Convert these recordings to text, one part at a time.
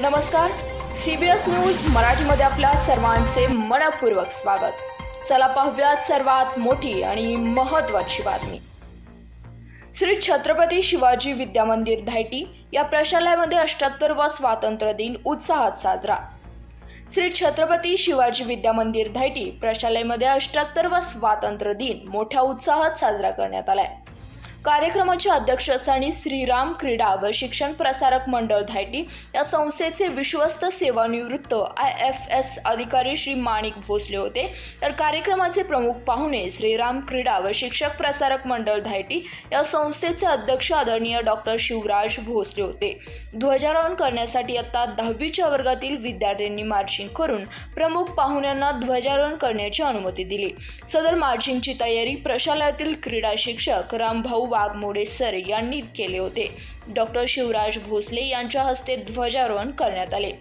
नमस्कार. CBS news मराठीमध्ये आपल्या सर्वांचे मनपूर्वक स्वागत. चला पाहूयात सर्वात मोठी आणि महत्वाची बातमी. श्री छत्रपती शिवाजी विद्या मंदिर धायटी या प्रशालयामध्ये व स्वातंत्र्य दिन उत्साहात साजरा. श्री छत्रपती शिवाजी विद्या मंदिर धायटी प्रशालयामध्ये व स्वातंत्र्य दिन मोठ्या उत्साहात साजरा करण्यात आलाय. कार्यक्रमाचे अध्यक्षस्थानी श्रीराम क्रीडा व शिक्षण प्रसारक मंडळ धायटी या संस्थेचे विश्वस्त सेवानिवृत्त आय एफ एस अधिकारी श्री माणिक भोसले होते. तर कार्यक्रमाचे प्रमुख पाहुणे श्रीराम क्रीडा व शिक्षक प्रसारक मंडळ धायटी या संस्थेचे अध्यक्ष आदरणीय डॉक्टर शिवराज भोसले होते. ध्वजारोहण करण्यासाठी आता दहावीच्या वर्गातील विद्यार्थ्यांनी मार्चिंग करून प्रमुख पाहुण्यांना ध्वजारोहण करण्याची अनुमती दिली. सदर मार्चिंगची तयारी प्रशालयातील क्रीडा शिक्षक रामभाऊ वाघमोडे सर यांनी केले होते. डॉक्टर शिवराज भोसले यांच्या हस्ते ध्वजारोहण करण्यात आले.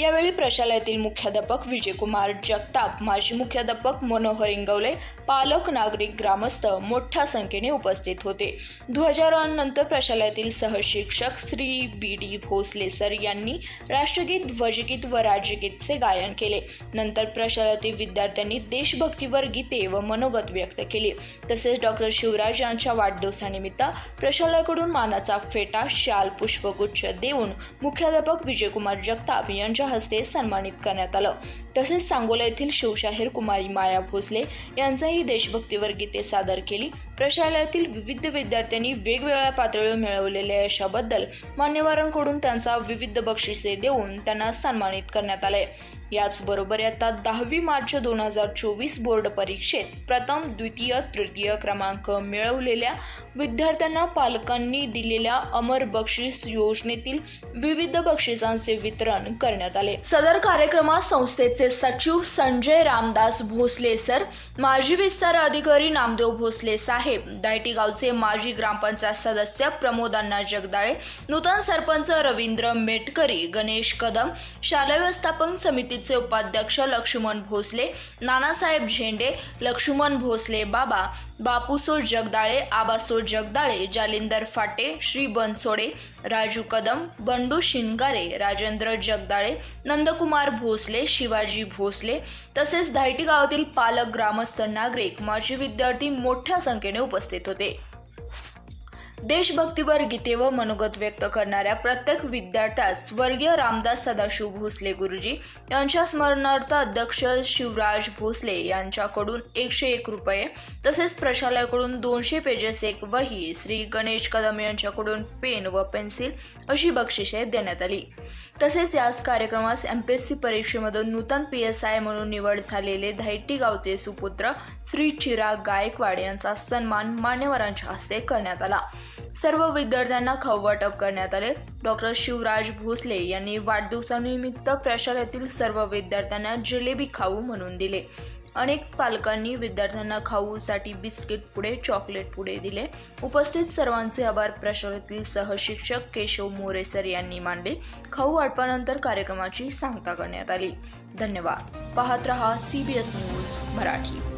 यावेळी प्रशालयातील मुख्याध्यापक विजयकुमार जगताप माजी मुख्याध्यापक मनोहर इंगवले पालक नागरिक ग्रामस्थ मोठ्या संख्येने उपस्थित होते. ध्वजारोहणानंतर प्रशालयातील सहशिक्षक Shri B D Bhosale sir यांनी राष्ट्रगीत ध्वजगीत व राज्यगीतचे गायन केले. नंतर प्रशालयातील विद्यार्थ्यांनी देशभक्तीवर गीते व मनोगत व्यक्त केले. तसेच डॉक्टर शिवराज यांच्या वाढदिवसानिमित्त प्रशालयाकडून मानाचा फेटा शाल पुष्पगुच्छ देऊन मुख्याध्यापक विजयकुमार जगताप यांच्या हस्ते सन्मानित करण्यात आलं. तसेच सांगोला येथील शिवशाहीर कुमारी माया भोसले यांचाही देशभक्तीवर गीते सादर केली. प्रशालयातील विविध विद्यार्थ्यांनी वेगवेगळ्या पातळीवर मिळवलेल्या यशाबद्दल मान्यवरांकडून त्यांचा विविध बक्षिसे देऊन त्यांना सन्मानित करण्यात आले. याचबरोबर आता दहावी मार्च दोन हजार चोवीस बोर्ड परीक्षेत प्रथम द्वितीय तृतीय क्रमांक मिळवलेल्या विद्यार्थ्यांना पालकांनी दिलेल्या अमर बक्षीस योजनेतील विविध बक्षिसांचे वितरण करण्यात आले. सदर कार्यक्रमात संस्थेचे सचिव संजय रामदास भोसले सर माजी विस्तार अधिकारी नामदेव भोसले साहेब दायटी गावचे माजी ग्रामपंचायत सदस्य प्रमोदांना जगदाळे नूतन सरपंच रवींद्र मेटकरी गणेश कदम शालेय व्यवस्थापन समिती समितीचे उपाध्यक्ष लक्ष्मण भोसले नानासाहेब झेंडे लक्ष्मण भोसले बाबा बापूसो जगदाळे आबासो जगदाळे जालिंदर फाटे श्री बनसोडे राजू कदम बंडू शिनगारे राजेंद्र जगदाळे नंदकुमार भोसले शिवाजी भोसले तसेच धायटी गावातील पालक ग्रामस्थ नागरिक माजी विद्यार्थी मोठ्या संख्येने उपस्थित होते. देशभक्तीवर गीते व मनोगत व्यक्त करणाऱ्या प्रत्येक विद्यार्थ्यास स्वर्गीय रामदास सदाशिव भोसले गुरुजी यांच्या स्मरणार्थ अध्यक्ष शिवराज भोसले यांच्याकडून एकशे एक रुपये तसेच प्रशालयाकडून दोनशे पेजेस एक वही श्री गणेश कदम यांच्याकडून पेन व पेन्सिल अशी बक्षिसे देण्यात आली. तसेच याच कार्यक्रमास एम पी एस सी परीक्षेमधून नूतन पी एस आय म्हणून निवड झालेले धायटी गावचे सुपुत्र श्री चिराग गायकवाड यांचा सन्मान मान्यवरांच्या हस्ते करण्यात आला. सर्व विद्यार्थ्यांना खाऊ वाटप करण्यात आले. डॉक्टर शिवराज भोसले यांनी वाढदिवसानिमित्त प्रशालेतील सर्व विद्यार्थ्यांना जिलेबी खाऊ म्हणून दिले. अनेक पालकांनी विद्यार्थ्यांना खाऊसाठी बिस्किट पुढे चॉकलेट पुढे दिले. उपस्थित सर्वांचे आभार. प्रशालेतील सहशिक्षक केशव मोरेसर यांनी मांडले. खाऊ वाटपानंतर कार्यक्रमाची सांगता करण्यात आली. धन्यवाद. पाहत रहा C B S news Marathi.